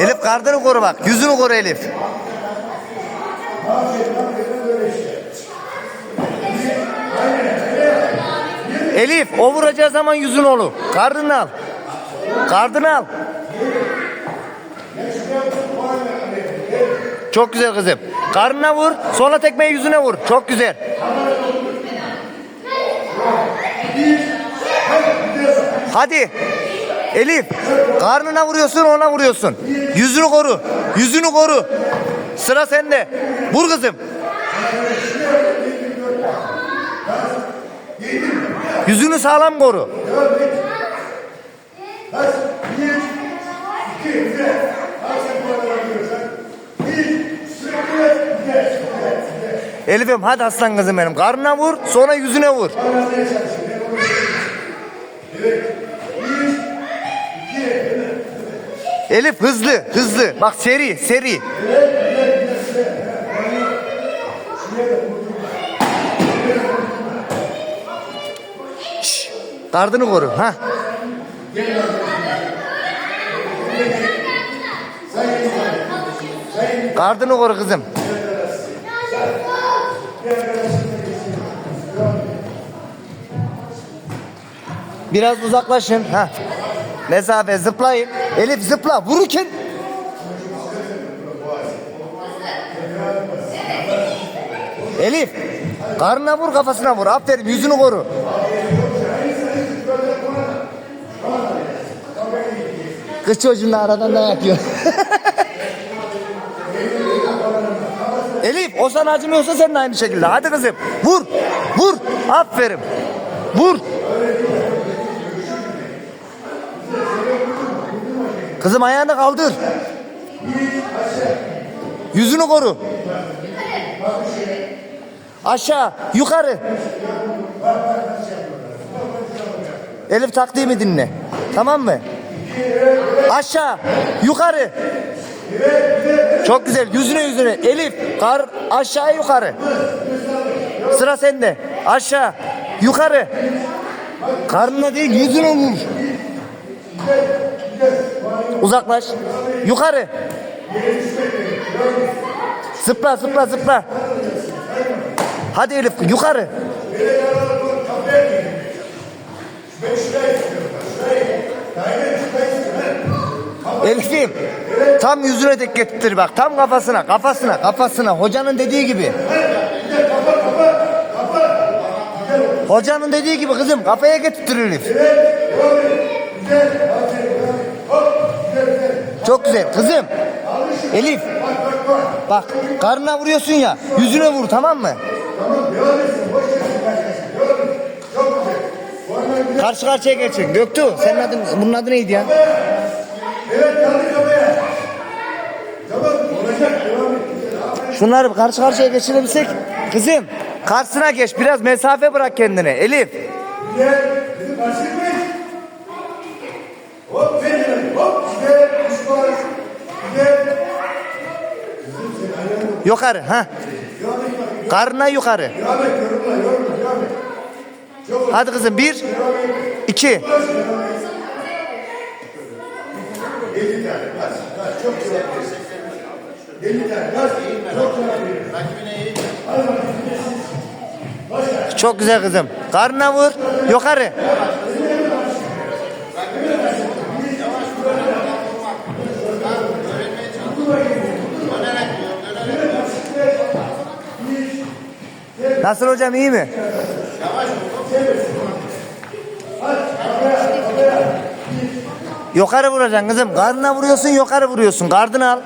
Elif karnını koru bak. Yüzünü koru Elif. Elif o vuracağı zaman yüzün olur. Karnını al. Karnını al. Çok güzel kızım. Karnına vur. Sonra tekmeyi yüzüne vur. Çok güzel. Hadi. Elif. Karnına vuruyorsun ona vuruyorsun. Yüzünü koru. Yüzünü koru. Sıra sende. Vur kızım. Yüzünü sağlam koru. Elif'im hadi aslan kızım benim. Karnına vur sonra yüzüne vur. Elif hızlı hızlı. Bak seri seri. Şşş, Gardını koru. Ha. Gardını koru kızım. Biraz uzaklaşın. Ha. Mesafe zıplayın. Elif zıpla. Vururken. Elif. Karnına vur kafasına vur. Aferin yüzünü koru. Kız çocuğunla aradan da yapıyor. Elif o sana acımıyorsa sen de aynı şekilde. Hadi kızım vur. Vur. Aferin. Vur. Kızım ayağını kaldır. Yüzünü koru. Aşağı, yukarı. Elif taktiğimi dinle. Tamam mı? Aşağı, yukarı. Çok güzel. Yüzüne yüzüne. Elif, kar aşağı yukarı. Sıra sende. Aşağı, yukarı. Karnına değil, yüzüne vur. Uzaklaş. Yukarı. Zıpla zıpla zıpla. Hadi Elif yukarı. Elif'im tam yüzüne tek getir bak tam kafasına kafasına kafasına hocanın dediği gibi. Hocanın dediği gibi kızım kafaya getirtir Elif. Çok güzel kızım. Elif. Bak karnına vuruyorsun ya yüzüne vur tamam mı? Karşı karşıya geçin. Göktuğ senin adın bunun adı neydi ya? Şunları karşı karşıya geçirebilsek. Kızım karşısına geç biraz mesafe bırak kendine Elif. Hop Yukarı ha. Karnına yukarı. Hadi kızım bir, iki. Çok güzel kızım. Karnına vur. Yukarı. Nasıl hocam iyi mi? Yukarı vuracaksın kızım. Karnına vuruyorsun, yukarı vuruyorsun. Gardını al.